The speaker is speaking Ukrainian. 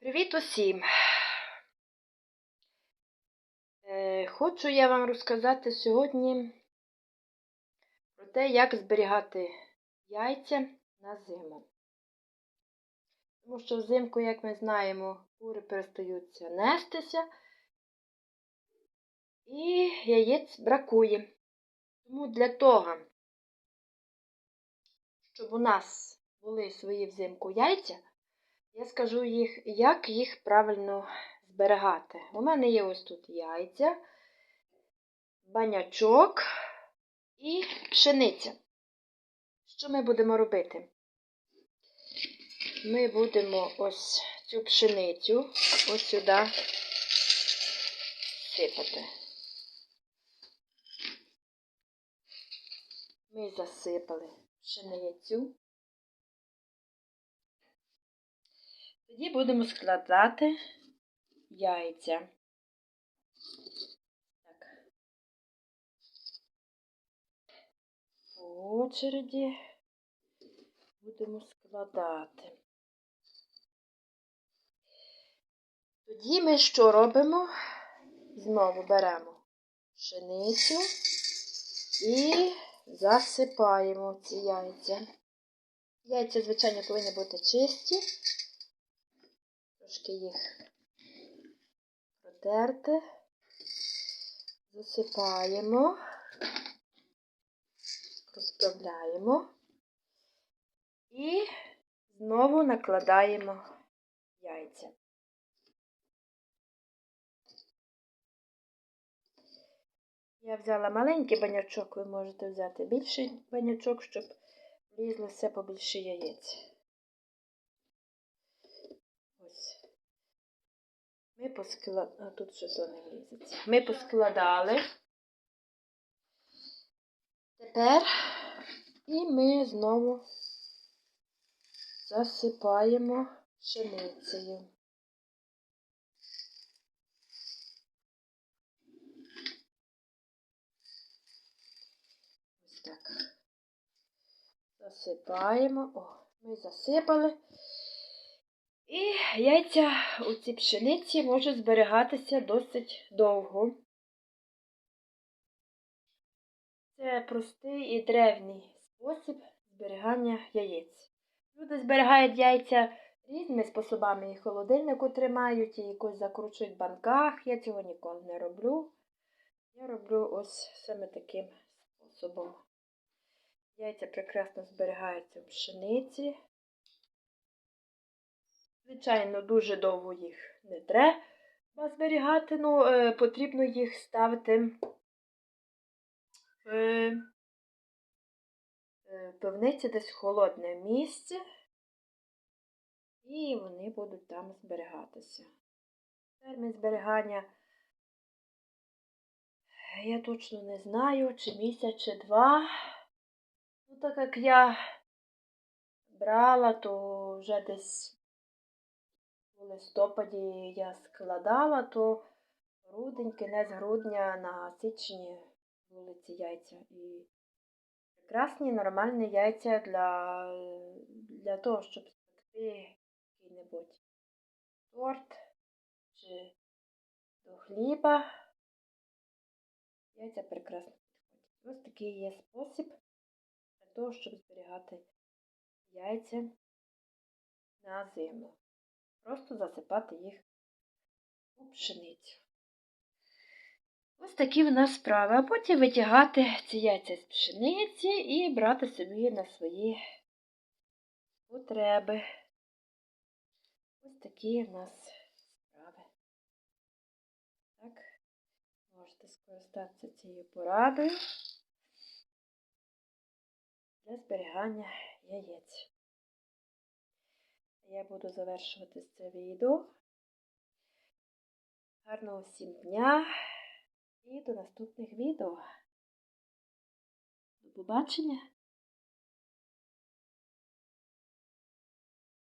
Привіт усім! Е, Хочу я вам розказати сьогодні про те, як зберігати яйця на зиму. Тому що взимку, як ми знаємо, кури перестаються нестися і яєць бракує. Тому для того, щоб у нас були свої взимку яйця, я скажу їх, як їх правильно зберігати. У мене є ось тут яйця, банячок і пшениця. Що ми будемо робити? Ми будемо ось цю пшеницю ось сюди сипати. Ми засипали пшеницю. Тоді будемо складати яйця. Так. По очереді будемо складати. Тоді ми що робимо? Знову беремо пшеницю і засипаємо ці яйця. Яйця, звичайно, повинні бути чисті. Трошки їх протерти, засипаємо, розправляємо і знову накладаємо яйця. Я взяла маленький банячок, ви можете взяти більший банячок, щоб влізло все побільше яєць. Ось. Ми поскладали, а тут щось не влізеться. Ми поскладали. Тепер і ми знову засипаємо пшеницею. Ось так. Засипаємо. О, ми засипали. І яйця у цій пшениці можуть зберігатися досить довго. Це простий і древній спосіб зберігання яєць. Люди зберігають яйця різними способами. І холодильнику тримають, і якось закручують в банках. Я цього ніколи не роблю. Я роблю ось саме таким способом. Яйця прекрасно зберігаються в пшениці. Звичайно, дуже довго їх не треба зберігати, ну, е, потрібно їх ставити в е, пивниці десь холодне місце, і вони будуть там зберігатися. Термін зберігання я точно не знаю, чи місяць, чи два. Ну, так як я брала, то вже десь у листопаді я складала, то грудень, кінець грудня на січні були ці яйця. І прекрасні нормальні яйця для для того, щоб спекти який-небудь торт чи до хліба. Яйця прекрасно підходять. Ось такий є спосіб для того, щоб зберігати яйця на зиму просто засипати їх у пшеницю. Ось такі в нас справи. А потім витягати ці яйця з пшениці і брати собі на свої потреби. Ось такі в нас справи. Так, можете скористатися цією порадою для зберігання яєць я буду завершувати це відео. Гарного всім дня і до наступних відео. До побачення!